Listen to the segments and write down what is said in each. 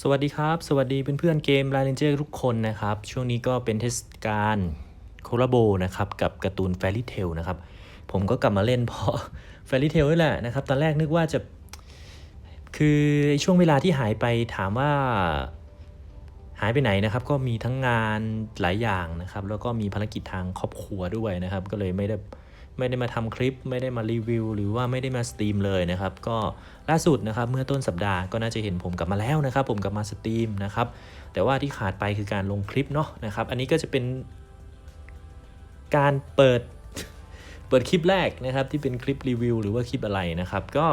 สวัสดีครับ สวัสดีเพื่อนๆเกม r a n g e r ทุกคนนะครับ ช่วงนี้ก็เป็นเทศกาลโคลาโบนะครับกับการ์ตูน Fairy Tail นะครับ ผมก็กลับมาเล่นเพราะ Fairy Tail นี่แหละนะครับ ตอนแรกนึกว่าจะ คือช่วงเวลาที่หายไปถามว่าหายไปไหนนะครับ ก็มีทั้งงานหลายอย่างนะครับ แล้วก็มีภารกิจทางครอบครัวด้วยนะครับ ก็เลยไม่ได้ ไม่ได้มาทำคลิป ไม่ได้มารีวิว หรือว่าไม่ได้มาสตรีมเลยนะครับ ก็ล่าสุดนะครับเมื่อต้นสัปดาห์ก็น่าจะเห็นผมกลับมาแล้วนะครับ ผมกลับมาสตรีมนะครับ แต่ว่าที่ขาดไปคือการลงคลิปเนาะนะครับ อันนี้ก็จะเป็นการเปิดเปิดคลิปแรกนะครับที่เป็นคลิปรีวิวหรือว่าคลิปอะไรนะครับ ก็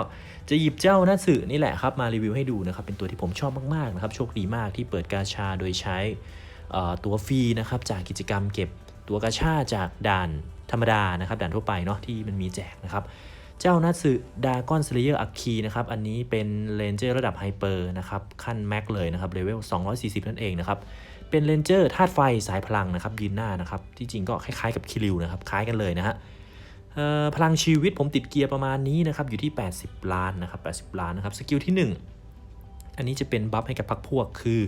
จะหยิบเจ้านัตสึนี่แหละครับมารีวิวให้ดูนะครับเป็นตัวที่ผมชอบมากๆนะครับโชคดีมากที่เปิดกาชาโดยใช้ตัวฟรีนะครับจากกิจกรรมเก็บตัวกาชาจากด่าน ธรรมดานะครับด่านทั่วไปเนาะที่มันมีแจกนะครับ เจ้านัตสึดากอนสเลเยอร์อัคคีนะครับอันนี้เป็นเลนเจอร์ระดับไฮเปอร์นะครับขั้นแม็กเลยนะครับเลเวล 240 นั่นเองนะครับเป็นเลนเจอร์ธาตุไฟสายพลังนะครับยืนหน้านะครับที่จริงก็คล้ายๆกับคิริวนะครับคล้ายกันเลยนะฮะเอ่อพลังชีวิตผมติดเกียร์ประมาณนี้นะครับอยู่ที่ 80 ล้านนะครับ80 ล้านนะครับสกิลที่ 1 อันนี้จะเป็นบัฟให้กับพักพวก คือ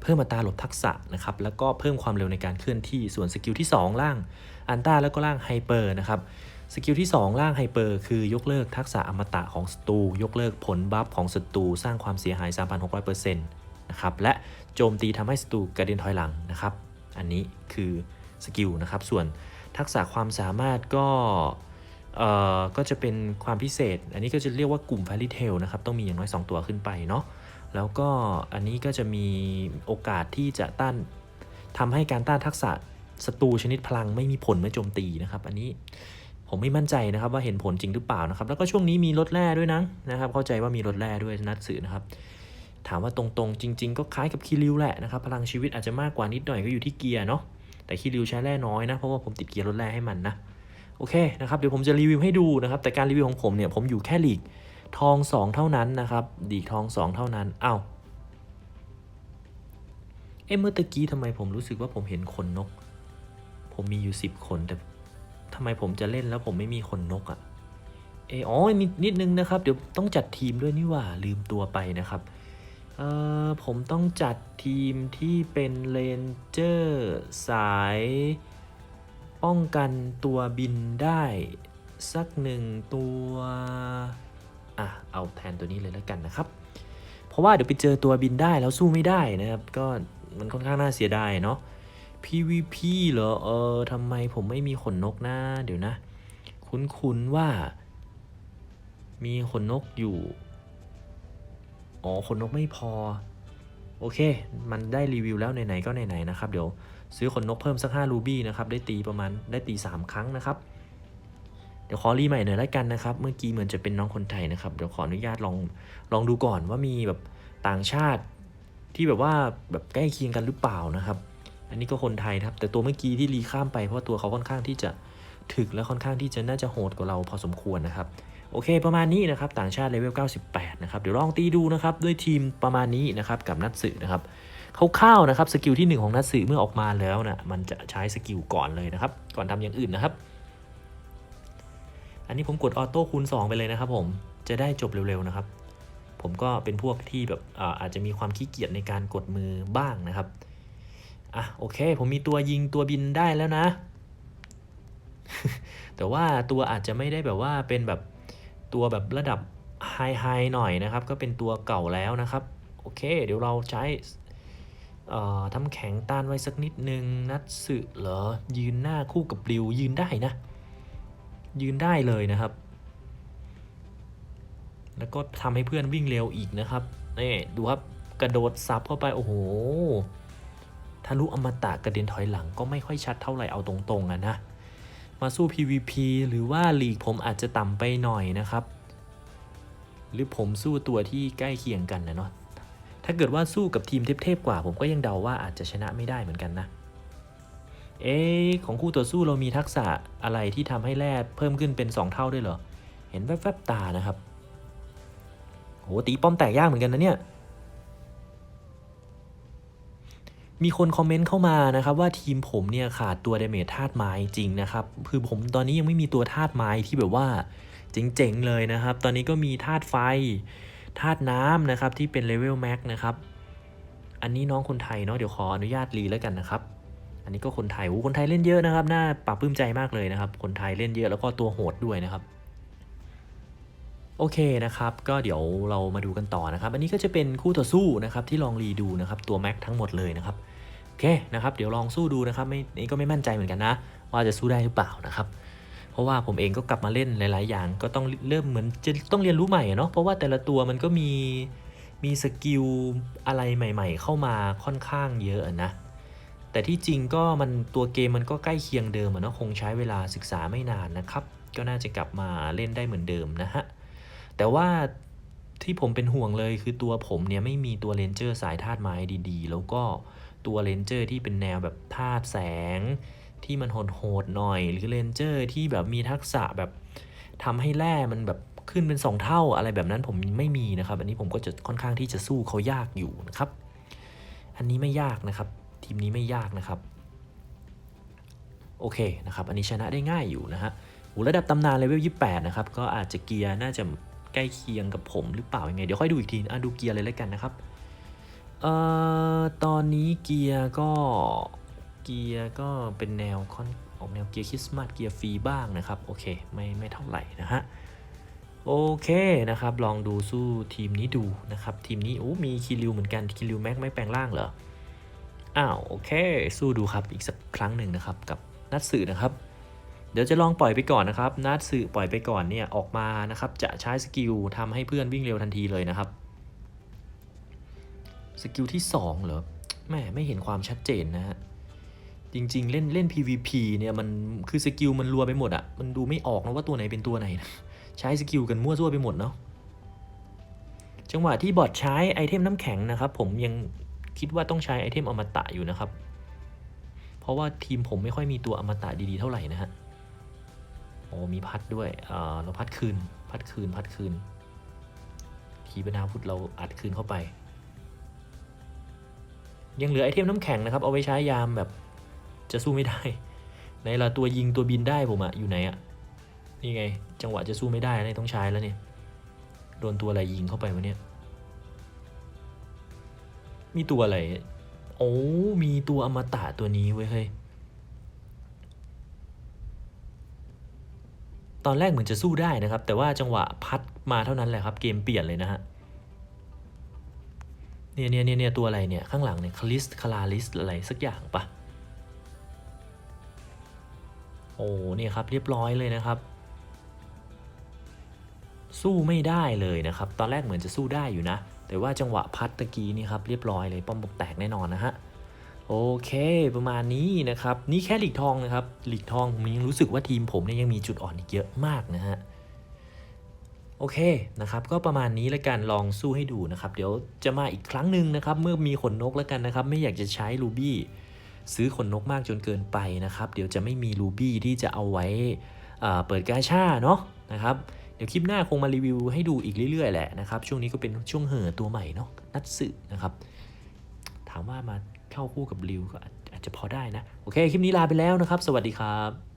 เพิ่มอัตราหลบทักษะนะครับแล้วก็เพิ่มความเร็วในการเคลื่อนที่ส่วนสกิลที่ 2 ล่างอันต้าแล้วก็ล่างไฮเปอร์นะครับสกิลที่ 2 ล่างไฮเปอร์คือยกเลิกทักษะอมตะของศัตรูยกเลิกผลบัฟของศัตรูสร้างความเสียหาย 3,600%นะครับและโจมตีทำให้ศัตรูกระเด็นถอยหลังนะครับ อันนี้คือสกิลนะครับส่วนทักษะความสามารถก็เอ่อก็จะเป็นความพิเศษ อันนี้ก็จะเรียกว่ากลุ่ม Fairy Tail นะครับ ต้องมีอย่างน้อย 2 ตัวขึ้นไปเนาะ แล้วก็อันนี้ก็จะมีโอกาสที่จะต้านทำให้การต้านทักษะศัตรูชนิดพลังไม่มีผลเมื่อโจมตีนะครับ อันนี้ผมไม่มั่นใจนะครับว่าเห็นผลจริงหรือเปล่านะครับ แล้วก็ช่วงนี้มีรถแร่ด้วยนะนะครับ เข้าใจว่ามีรถแร่ด้วยนัดสื่อนะครับ ถามว่าตรงๆ จริง ๆ ก็คล้ายกับคิริวแหละนะครับพลังชีวิตอาจจะมากกว่านิดหน่อยก็อยู่ที่เกียร์เนาะแต่คิริวใช้แร่น้อยนะเพราะว่าผมติดเกียร์รถแร่ให้มันนะโอเคนะครับเดี๋ยวผมจะรีวิวให้ดูนะครับ แต่การรีวิวของผมเนี่ยผมอยู่แค่หลีก ทอง2เท่านั้นนะครับหลีทอง2เท่านั้น เอ้าเอ๊ะเมื่อตะกี้ทำไมผมรู้สึกว่าผมเห็นขนนก ผมมีอยู่10คนแต่ทำไมผมจะเล่นแล้วผมไม่มีขนนกอะ่ะเอออ๋อมีนิดนึงนะครับ เดี๋ยวต้องจัดทีมด้วยนี่ว่าลืมตัวไปนะครับเอ่อผมต้องจัดทีมที่เป็นเลนเจอร์สาย ป้องกันตัวบินได้ สักหนึ่งตัว เอาแทนตัวนี้เลยแล้วกันนะครับ เพราะว่าเดี๋ยวไปเจอตัวบินได้แล้วสู้ไม่ได้นะครับ ก็มันค่อนข้างน่าเสียดายเนาะ PVP เหรอ เออทำไมผมไม่มีขนนกนะ เดี๋ยวนะ คุ้นๆว่า มีขนนกอยู่ อ๋อ ขนนกไม่พอ โอเค มันได้รีวิวแล้วไหนๆก็ไหนๆนะครับ เดี๋ยวซื้อขนนกเพิ่มสัก5รูบี้นะครับ ได้ตีประมาณได้ตี 3 ครั้งนะครับ ดี๋ยวขอรีใหม่หน่อยแล้วกันนะครับ เมื่อกี้เหมือนจะเป็นน้องคนไทยนะครับ เดี๋ยวขออนุญาตลองลองดูก่อนว่ามีแบบต่างชาติที่แบบว่าแบบใกล้เคียงกันหรือเปล่านะครับ อันนี้ก็คนไทยนะครับ แต่ตัวเมื่อกี้ที่รีข้ามไปเพราะตัวเขาค่อนข้างที่จะถึกและค่อนข้างที่จะน่าจะโหดกว่าเราพอสมควรนะครับ โอเคประมาณนี้นะครับ ต่างชาติเลเวล 98 นะครับ เดี๋ยวลองตีดูนะครับ ด้วยทีมประมาณนี้นะครับกับนัดสื่อนะครับคร่าวๆนะครับสกิลที่ 1 ของนัดสื่อเมื่อออกมาแล้วนะมันจะใช้สกิลก่อนเลยนะครับ ก่อนทำอย่างอื่นนะครับ อันนี้ผมกดออโต้คูณ 2 ไปเลยนะครับผมจะได้จบเร็วๆนะครับ ผมก็เป็นพวกที่แบบอาจจะมีความขี้เกียจในการกดมือบ้างนะครับอะโอเค ผมมีตัวยิงตัวบินได้แล้วนะ แต่ว่าตัวอาจจะไม่ได้แบบว่าเป็นแบบตัวแบบระดับไฮไฮหน่อยนะครับ ก็เป็นตัวเก่าแล้วนะครับ โอเค เดี๋ยวเราใช้ทำแข็งต้านไว้สักนิดนึงนัดสึเหรอยืนหน้าคู่กับริวยืนได้นะ ยืนได้เลยนะครับ แล้วก็ทำให้เพื่อนวิ่งเร็วอีกนะครับนี่ดูครับกระโดดซับเข้าไปโอ้โหทะลุอมตะกระเด็นถอยหลังก็ไม่ค่อยชัดเท่าไหร่เอาตรงๆอะนะมาสู้ PVP หรือว่าลีกผมอาจจะต่ำไปหน่อยนะครับ หรือผมสู้ตัวที่ใกล้เคียงกันนะเนาะถ้าเกิดว่าสู้กับทีมเทพๆกว่า ผมก็ยังเดาว่าอาจจะชนะไม่ได้เหมือนกันนะ เอ๊ของคู่ต่อสู้เรามีทักษะอะไรที่ทำให้แร่เพิ่มขึ้นเป็น 2 เท่าด้วยเหรอ เห็นแวบๆตานะครับ โหตีป้อมแตกยากเหมือนกันนะเนี่ย มีคนคอมเมนต์เข้ามานะครับว่าทีมผมเนี่ยขาดตัวเดเมจธาตุไม้จริงนะครับ คือผมตอนนี้ยังไม่มีตัวธาตุไม้ที่แบบว่าเจ๋งๆเลยนะครับ ตอนนี้ก็มีธาตุไฟธาตุน้ำนะครับที่เป็นเลเวลแม็กนะครับ อันนี้น้องคนไทยเนาะเดี๋ยวขออนุญาตรีแล้วกันนะครับ นนี้ก็คนไทยโอ้คนไทยเล่นเยอะนะครับ น่าปรับปลื้มใจมากเลยนะครับ คนไทยเล่นเยอะแล้วก็ตัวโหดด้วยนะครับ โอเคนะครับ ก็เดี๋ยวเรามาดูกันต่อนะครับ อันนี้ก็จะเป็นคู่ต่อสู้นะครับที่ลองรีดูนะครับ ตัวแม็กทั้งหมดเลยนะครับ โอเคนะครับ เดี๋ยวลองสู้ดูนะครับ ไม่นี่ก็ไม่มั่นใจเหมือนกันนะ ว่าจะสู้ได้หรือเปล่านะครับ เพราะว่าผมเองก็กลับมาเล่นหลาย ๆ อย่าง ก็ต้องเริ่มเหมือนจะต้องเรียนรู้ใหม่อะเนาะ เพราะว่าแต่ละตัวมันก็มีมีสกิลอะไรใหม่ ๆ เข้ามาค่อนข้างเยอะนะ แต่ที่จริงก็มันตัวเกมมันก็ใกล้เคียงเดิมอะเนาะคงใช้เวลาศึกษาไม่นานนะครับ ก็น่าจะกลับมาเล่นได้เหมือนเดิมนะฮะ แต่ว่าที่ผมเป็นห่วงเลยคือตัวผมเนี่ยไม่มีตัวเลนเจอร์สายธาตุไม้ดีๆ แล้วก็ตัวเลนเจอร์ที่เป็นแนวแบบธาตุแสง ที่มันโหดๆหน่อย หรือเลนเจอร์ที่แบบมีทักษะแบบทำให้แร่มันแบบขึ้นเป็น 2 เท่าอะไรแบบนั้นผมไม่มีนะครับ อันนี้ผมก็จะค่อนข้างที่จะสู้เขายากอยู่นะครับ อันนี้ไม่ยากนะครับ ทีมนี้ไม่ยากนะครับ โอเคนะครับ อันนี้ชนะได้ง่ายอยู่นะฮะโหระดับตำนานเลเวล28 นะครับ ก็อาจจะเกียร์น่าจะใกล้เคียงกับผมหรือเปล่ายังไง เดี๋ยวค่อยดูอีกทีอะดูเกียร์เลยแล้วกันนะครับ เอ่อ ตอนนี้เกียร์ก็เกียร์ก็เป็นแนวค่อนออกแนวเกียร์คริสต์มาสเกียร์ฟรีบ้างนะครับ โอเค ไม่ไม่เท่าไหร่นะฮะโอเคนะครับ ลองดูสู้ทีมนี้ดูนะครับ ทีมนี้โอ้มีคิริวเหมือนกันคิริวแม็กไม่แปลงร่างเหรอ อ้าวโอเค สู้ดูครับอีกสักครั้งหนึ่งนะครับกับนัดสื่อนะครับ เดี๋ยวจะลองปล่อยไปก่อนนะครับ นัดสื่อปล่อยไปก่อนเนี่ยออกมานะครับจะใช้สกิลทำให้เพื่อนวิ่งเร็วทันทีเลยนะครับสกิลที่ 2 เหรอแม่ไม่เห็นความชัดเจนนะฮะจริงๆ เล่นเล่น PVP เนี่ยมันคือสกิลมันรัวไปหมดอะมันดูไม่ออกนะว่าตัวไหนเป็นตัวไหนนะใช้สกิลกันมั่วซั่วไปหมดเนาะจังหวะที่บอทใช้ไอเทมน้ำแข็งนะครับ ผมยัง คิดว่าต้องใช้ไอเทมอมตะอยู่นะครับ เพราะว่าทีมผมไม่ค่อยมีตัวอมตะดีๆเท่าไหร่นะฮะโอ้มีพัดด้วยเราพัดคืน พัดคืน พัดคืน ขีปนาวุธเราอัดคืนเข้าไป ยังเหลือไอเทมน้ำแข็งนะครับ เอาไว้ใช้ยามแบบจะสู้ไม่ได้ ในละตัวยิงตัวบินได้ผมอะอยู่ไหนอะนี่ไง จังหวะจะสู้ไม่ได้นะต้องใช้แล้วเนี่ย โดนตัวอะไรยิงเข้าไปวะเนี่ย มีตัวอะไร โอ้ มีตัวอมตะตัวนี้เว้ยเฮ้ย ตอนแรกเหมือนจะสู้ได้นะครับ แต่ว่าจังหวะพัดมาเท่านั้นแหละครับ เกมเปลี่ยนเลยนะฮะเนี่ยเนี่ยเนี่ยเนี่ยตัวอะไรเนี่ย ข้างหลังเนี่ยคลิสคลาลิสอะไรสักอย่างปะโอ้เนี่ยครับเรียบร้อยเลยนะครับ สู้ไม่ได้เลยนะครับ ตอนแรกเหมือนจะสู้ได้อยู่นะ แต่ว่าจังหวะพัดตะกี้นี่ครับเรียบร้อยเลยป้อมบกแตกแน่นอนนะฮะโอเคประมาณนี้นะครับ นี่แค่หลีกทองนะครับหลีกทองผมยังรู้สึกว่าทีมผมเนี่ยยังมีจุดอ่อนอีกเยอะมากนะฮะโอเคนะครับก็ประมาณนี้แล้วกันลองสู้ให้ดูนะครับเดี๋ยวจะมาอีกครั้งหนึ่งนะครับเมื่อมีขนนกแล้วกันนะครับ ไม่อยากจะใช้รูบี้ซื้อขนนกมากจนเกินไปนะครับ เดี๋ยวจะไม่มีรูบี้ที่จะเอาไว้เปิดกาชาเนาะนะครับ ดี๋ยวคลิปหน้าคงมารีวิวให้ดูอีกเรื่อยๆแหละนะครับ ช่วงนี้ก็เป็นช่วงเห่อตัวใหม่เนาะนัดสึนะครับ ถามว่ามาเข้าคู่กับริวก็อาจอาจจะพอได้นะ โอเค คลิปนี้ลาไปแล้วนะครับ สวัสดีครับ